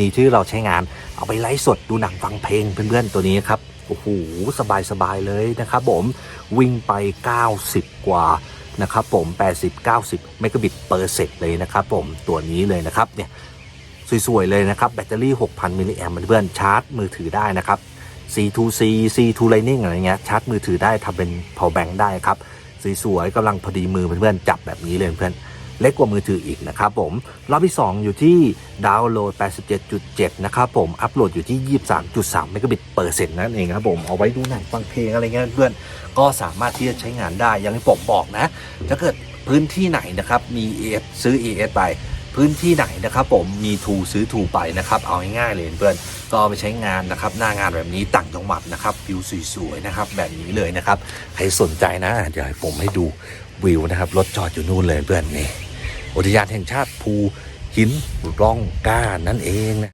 นี้ที่เราใช้งานเอาไปไลฟ์สดดูหนังฟังเพลงเพื่อนๆตัวนี้ครับโอ้โหสบายๆเลยนะครับผมวิ่งไป 90 กว่านะครับผม 80-90 เมกะบิตเปอร์เซกเลยนะครับผมตัวนี้เลยนะครับเนี่ยสวย ๆ เลยนะครับ แบตเตอรี่ 6,000 มิลลิแอมเพื่อนๆชาร์จมือถือได้นะครับ C2C C2 Lightning อะไรเงี้ยชาร์จมือถือได้ทำเป็น power bank ได้ครับ สวย ๆกำลังพอดีมือเพื่อนๆจับแบบนี้เลยเพื่อน เล็กกว่ามือถืออีกนะครับผม รอบที่ 2 อยู่ที่ดาวน์โหลด 87.7 นะครับผม อัปโหลดอยู่ที่ 23.3 เมกะบิตเปอร์เซ็นต์นั่นเองครับผม เอาไว้ดูหนังฟังเพลงอะไรเงี้ยเพื่อน ก็สามารถที่จะใช้งานได้ อย่างที่ผมบอกนะ ถ้าเกิดพื้นที่ไหนนะครับ มี AS ซื้อ AS ไปพื้นที่ไหนนะครับผมมีทูซื้อทูไปนะครับเอาง่ายๆเลยเพื่อนก็ไปใช้งานนะครับหน้างานแบบนี้ต่างจังหวัดนะครับวิวสวยๆนะครับแบบนี้เลยนะครับใครสนใจนะเดี๋ยวให้ผมให้ดูวิวนะครับรถจอดอยู่นู่นเลยเพื่อนนี่ อุทยานแห่งชาติภูหินร่องก้านั่นเองนะ